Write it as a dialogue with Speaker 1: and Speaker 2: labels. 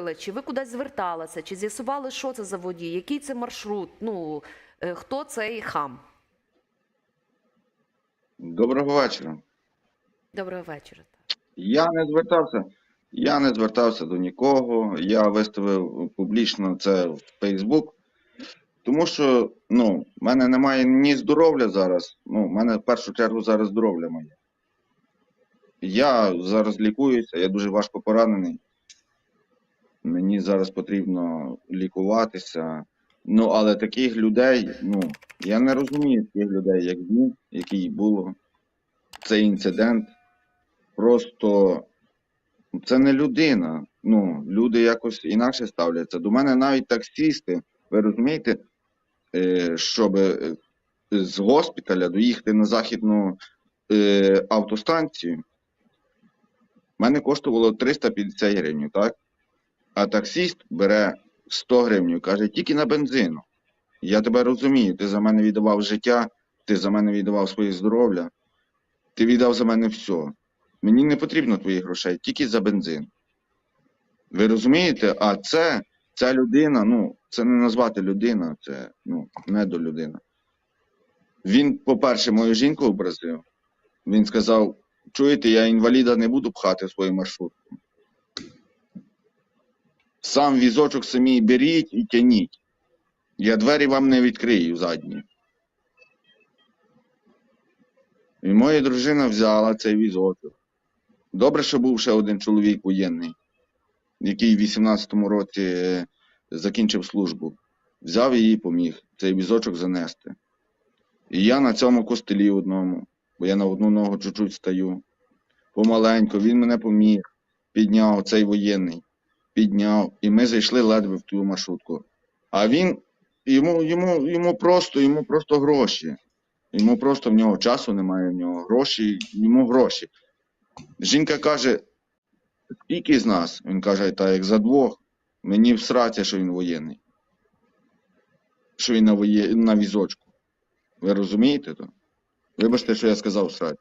Speaker 1: робили? Чи ви кудись зверталися? Чи з'ясували, що це за водій? Який це маршрут? Ну е, хто цей хам?
Speaker 2: Доброго вечора.
Speaker 1: Доброго вечора.
Speaker 2: Я не звертався. Я не звертався до нікого. Я виставив публічно це в Фейсбук. Тому що ну, в мене немає ні здоров'я зараз. Ну, в мене в першу чергу зараз здоров'я моє. Я зараз лікуюся, я дуже важко поранений. Мені зараз потрібно лікуватися. Ну, але таких людей, ну, я не розумію таких людей, як він, який було цей інцидент. Просто це не людина. Ну, люди якось інакше ставляться. До мене навіть таксісти, ви розумієте, е, щоб е, з госпіталя доїхати на західну е, автостанцію, мене коштувало 350 гривень, так? А таксіст бере 100 гривень каже, тільки на бензину. Я тебе розумію, ти за мене віддавав життя, ти за мене віддавав своє здоров'я, ти віддав за мене все. Мені не потрібно твоїх грошей, тільки за бензин. Ви розумієте? А це, ця людина, ну, це не назвати людина, це ну, недолюдина. Він, по-перше, мою жінку образив. Він сказав: чуєте, я інваліда не буду пхати в свою маршрутку. Сам візочок самі беріть і тяніть. Я двері вам не відкрию задні. І моя дружина взяла цей візочок. Добре, що був ще один чоловік воєнний, який в 18-му році е, закінчив службу. Взяв її і поміг цей візочок занести. І я на цьому костелі одному, бо я на одну ногу чуть-чуть стаю. Помаленьку, він мене поміг, підняв цей воєнний, підняв, і ми зайшли ледве в ту маршрутку. А він, йому, йому, йому просто, йому просто гроші. Йому просто в нього часу немає, в нього гроші, йому гроші. Жінка каже, скільки з нас? Він каже, та як за двох. Мені всраться, що він воєнний. Що він на, воє... на візочку. Ви розумієте то? Вибачте, що я сказав срать.